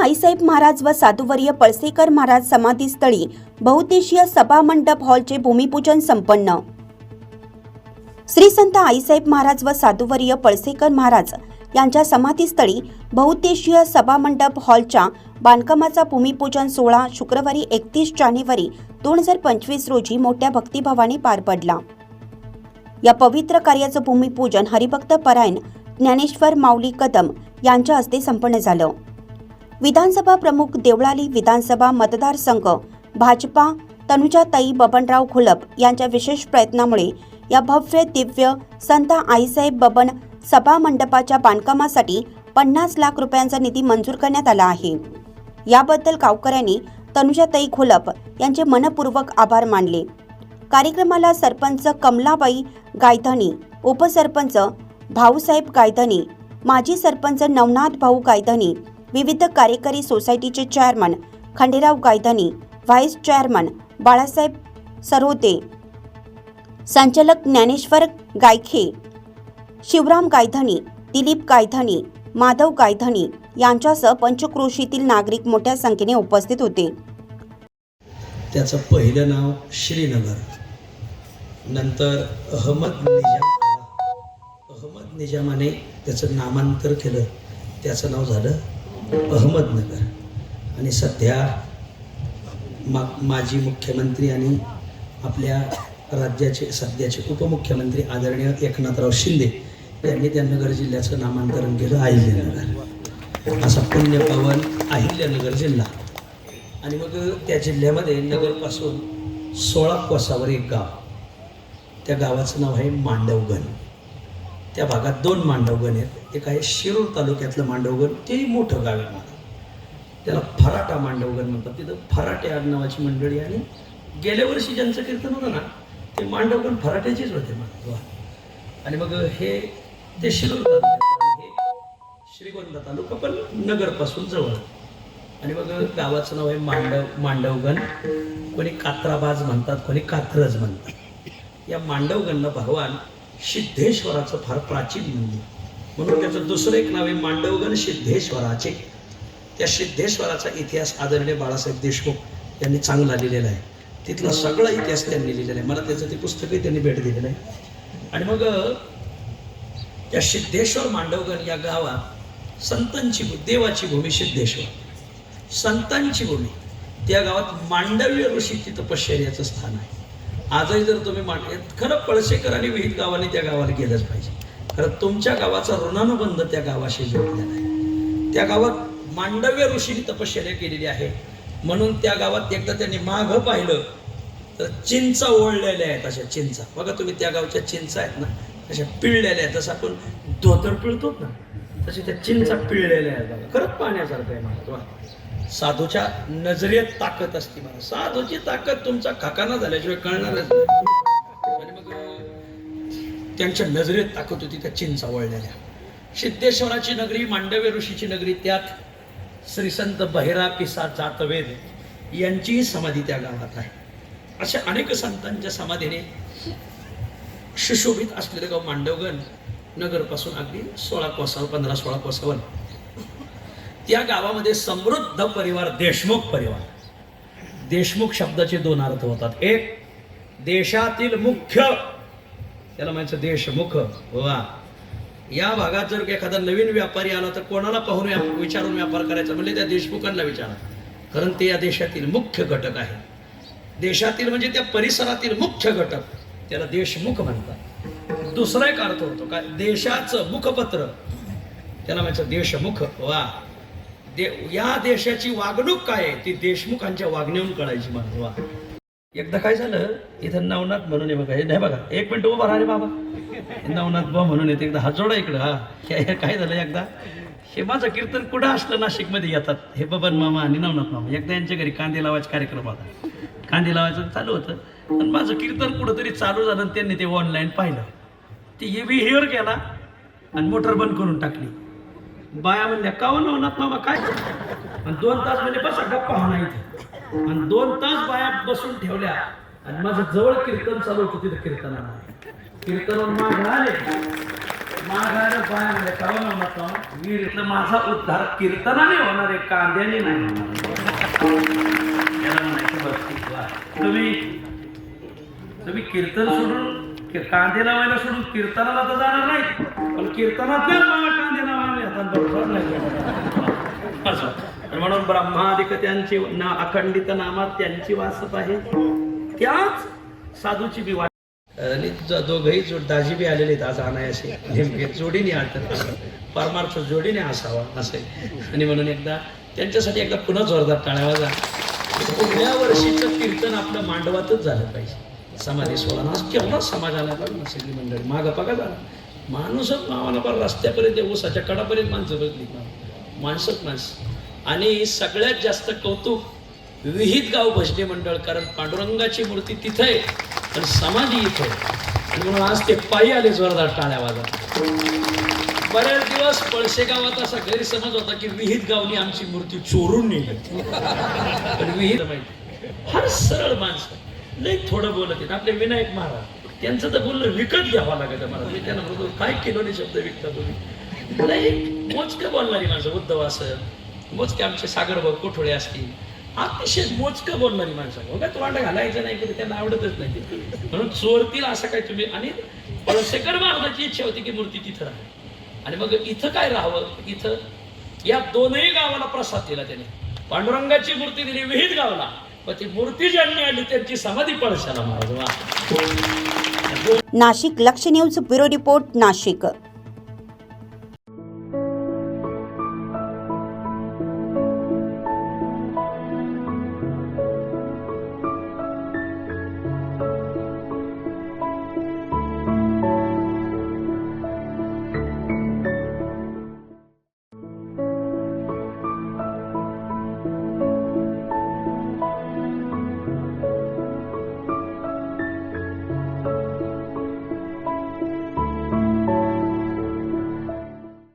आईसाहेब महाराज व साधुवर्य पळसेकर महाराज समाधीस्थळी बहुद्देशीय सभा मंडप हॉलचे भूमिपूजन संपन्न. श्री संत आईसाहेब महाराज व साधुवर्य पळसेकर महाराज यांच्या समाधीस्थळी बहुद्देशीय सभा मंडप हॉलच्या बांधकामाचा भूमिपूजन सोहळा शुक्रवारी एकतीस जानेवारी दोन हजार पंचवीस रोजी मोठ्या भक्तिभावाने पार पडला. या पवित्र कार्याचं भूमिपूजन हरिभक्त परायण ज्ञानेश्वर माऊली कदम यांच्या हस्ते संपन्न झालं. विधानसभा प्रमुख देवळाली विधानसभा मतदारसंघ भाजपा तनुजाताई बबनराव घोलप यांच्या विशेष प्रयत्नामुळे या भव्य दिव्य संत आईसाहेब बबन सभा मंडपाच्या बांधकामासाठी पन्नास लाख रुपयांचा निधी मंजूर करण्यात आला आहे. याबद्दल गावकऱ्यांनी तनुजाताई घोलप यांचे मनपूर्वक आभार मानले. कार्यक्रमाला सरपंच कमलाबाई गायधनी उपसरपंच भाऊसाहेब गायधनी माजी सरपंच नवनाथ भाऊ गायधनी विविध कार्यकारी सोसायटीचे chairman Khanderao Gaydhani vice chairman Balasaheb Sarote संचालक ज्ञानेश्वर गायखे शिवराम गायधनी दिलीप गायधनी माधव गायधनी यांच्यासह पंचक्रोशीतील नागरिक मोठ्या संख्येने उपस्थित होते. त्याचं पहिलं नाव श्रीनगर. नंतर अहमद निजाम अहमद निजामाने त्याचं नामांतर केलं. त्याचं नाव झालं अहमदनगर. आणि सध्या मा माजी मुख्यमंत्री आणि आपल्या राज्याचे सध्याचे उपमुख्यमंत्री आदरणीय एकनाथराव शिंदे यांनी त्या नगर जिल्ह्याचं नामांतरण केलं अहिल्यानगर. असा पुण्यपावन अहिल्यानगर जिल्हा. आणि मग त्या जिल्ह्यामध्ये नगरपासून सोळा कोसावर एक गाव. त्या गावाचं नाव आहे मांडवगण. त्या भागात दोन मांडवगण आहेत. एक आहे शिरूर तालुक्यातलं मांडवगण तेही मोठं गाव आहे मला त्याला फराटा मांडवगण म्हणतात. तिथं फराटे आडनावाची मंडळी आणि गेल्या वर्षी ज्यांचं कीर्तन होतं ना ते मांडवगण फराट्याचेच होते मला आणि मग हे ते शिरूर हे श्रीगोंदा तालुका पण नगरपासून जवळ. आणि मग गावाचं नाव आहे मांडव मांडवगण कोणी कात्राबाज म्हणतात कोणी कात्रज म्हणतात. या मांडवगणला भगवान सिद्धेश्वराचं फार प्राचीन मंदिर. म्हणून त्याचं दुसरं एक नाव आहे मांडवगण सिद्धेश्वराचे. त्या सिद्धेश्वराचा इतिहास आदरणीय बाळासाहेब देशमुख यांनी चांगला लिहिलेला आहे. तिथला सगळा इतिहास त्यांनी लिहिलेला आहे. मला त्याचं ते पुस्तकही त्यांनी भेट दिलेलं आहे. आणि मग त्या सिद्धेश्वर मांडवगण या गावात संतांची देवाची भूमी सिद्धेश्वर. संतांची भूमी. त्या गावात मांडव्य ऋषीची तपश्चर्याचं स्थान आहे. आजही जर तुम्ही मांड खरं पळसेकर आणि विहित गावाने त्या गावाला गेलंच पाहिजे. खरं तुमच्या गावाचा ऋणानुबंध त्या गावाशी जोडलेला आहे. त्या गावात मांडव्य ऋषीने तपश्चर्या केलेली आहे. म्हणून त्या गावात एकदा त्यांनी माघ पाहिलं तर चिंचा ओढलेल्या आहेत अशा चिंचा. बघा तुम्ही त्या गावच्या चिंचा आहेत ना अशा पिळलेल्या आहेत. जसं आपण धोतर पिळतो ना तशी त्या चिंचा पिळलेल्या आहेत बघा. खरंच पाहण्यासारखं आहे मला. साधूच्या नजरेत ताकद असते मला. साधूची ताकद तुमचा खाकाना झाल्याशिवाय कळणारच आणि मग त्यांच्या नजरेत ताकद होती त्या चिंचा वळलेल्या. सिद्धेश्वराची नगरी मांडव्य ऋषीची नगरी त्यात श्री संत बहिरा पिसा जातवेद यांचीही समाधी त्या गावात आहे. अशा अनेक संतांच्या समाधीने सुशोभित असलेलं गाव मांडवगण नगरपासून अगदी सोळा कोसावर पंधरा सोळा कोसावर त्या गावामध्ये समृद्ध परिवार देशमुख परिवार. देशमुख शब्दाचे दोन अर्थ होतात. एक देशातील मुख्य त्याला म्हणायचं देशमुख. वा. या भागात जर एखादा नवीन व्यापारी आला तर कोणाला पाहून विचारून व्यापार करायचा? म्हणजे त्या देशमुखांना विचारा. कारण ते या देशातील मुख्य घटक आहे. देशातील म्हणजे त्या परिसरातील मुख्य घटक. त्याला देशमुख म्हणतात. दुसरा एक अर्थ होतो. काय? देशाचं मुखपत्र. त्याला म्हणायचं देशमुख. वा. दे या देशाची वागणूक काय आहे? ती देशमुखांच्या वागण्याहून कळायची मला. एकदा काय झालं? इथं नवनाथ म्हणून बघा. हे नाही बघा. एक मिनिट उभा राहा रे बाबा. हे नवनाथ बा म्हणून येते एकदा हजोडा इकडं हा. काय काय झालं एकदा? हे माझं कीर्तन कुठं असलं? नाशिकमध्ये येतात. हे बबन मामा आणि नवनाथ मामा. एकदा यांच्या घरी कांदे लावायचा कार्यक्रम होता. कांदे लावायचं चालू होतं. पण माझं कीर्तन कुठंतरी चालू झालं आणि त्यांनी ते ऑनलाईन पाहिलं. ते हे विहिरीवर गेला आणि मोटर बंद करून टाकली. बाया म्हणल्या का हो नवनाथ मामा काय? आणि दोन तास म्हणजे बसा गप्पा होणार इथे. आणि दोन तास बाया बसून ठेवल्या. आणि माझं जवळ कीर्तन चालू होतं तिथं कीर्तनाला कीर्तन माग आले. माघार पाय म्हणजे होणार मामा म्हणतो इथलं माझा उद्धार कीर्तनाने होणार आहे कांद्याने नाही तुम्ही तुम्ही कीर्तन सोडून कांदे लावायला सोडून कीर्तनाला तर जाणार नाही पण कीर्तनातल्याच मला कांदे लावायला येतात बरोबर नाही असं आणि म्हणून ब्रह्मादिक त्यांची ना अखंडित नामात त्यांची वासप आहे. त्याच साधूची बी वाट आणि ज- दोघंही जोड दाजी बी आलेले आहेत आज अनायासे. नेमके जोडीने आलतात. परमार्थ जोडीने असावा असे. आणि म्हणून एकदा त्यांच्यासाठी एकदा पुन्हा जोरदार टाळावा जा. पुढल्या वर्षीचं कीर्तन आपलं मांडवातच झालं पाहिजे. समाधी सोहळा केवढा समाज आला सगळी मंडळी. मागं बघा झाला माणूसच मावाला बरं रस्त्यापर्यंत ऊसाच्या कडापर्यंत माणसं बघली माणसंच माणसं. आणि सगळ्यात जास्त कौतुक विहित गाव भजनी मंडळ कारण पांडुरंगाची मूर्ती तिथं आहे पण समाधी इथं आहे. आणि म्हणून आज ते पायी आले जोरदार टाळ्या वाजत बरेच दिवस पळसे गावात असा गैरसमज होता की विहित गावनी आमची मूर्ती चोरून नेली. पण विहित माहिती फार सरळ माणसं. लई थोडं बोलत आहेत. आपले विनायक महाराज त्यांचं तर बोलणं विकत घ्यावं लागत मला. मी त्यांना म्हणतो काय किलोनी शब्द विकता तुम्ही? लई मोजकं बोलणारी माणसं उद्धव असं मोजके आमचे सागर भाऊ कोठोळे असतील. अतिशय मोजकं बोलणारी माणसं. बघा तोंड घालायचं नाही कधी त्यांना आवडतच नाही. म्हणून चोरतील असं काय तुम्ही. आणि पळसेकर महाराजाची इच्छा होती की मूर्ती तिथं राहावी. आणि मग इथं काय राहावं? इथं या दोनही गावाला प्रसाद दिला त्याने. पांडुरंगाची मूर्ती दिली विहित गावला. पण ती मूर्ती ज्यांनी आली त्यांची समाधी पळशाला महाराज नाशिक लक्ष न्यूज ब्युरो रिपोर्ट नाशिक.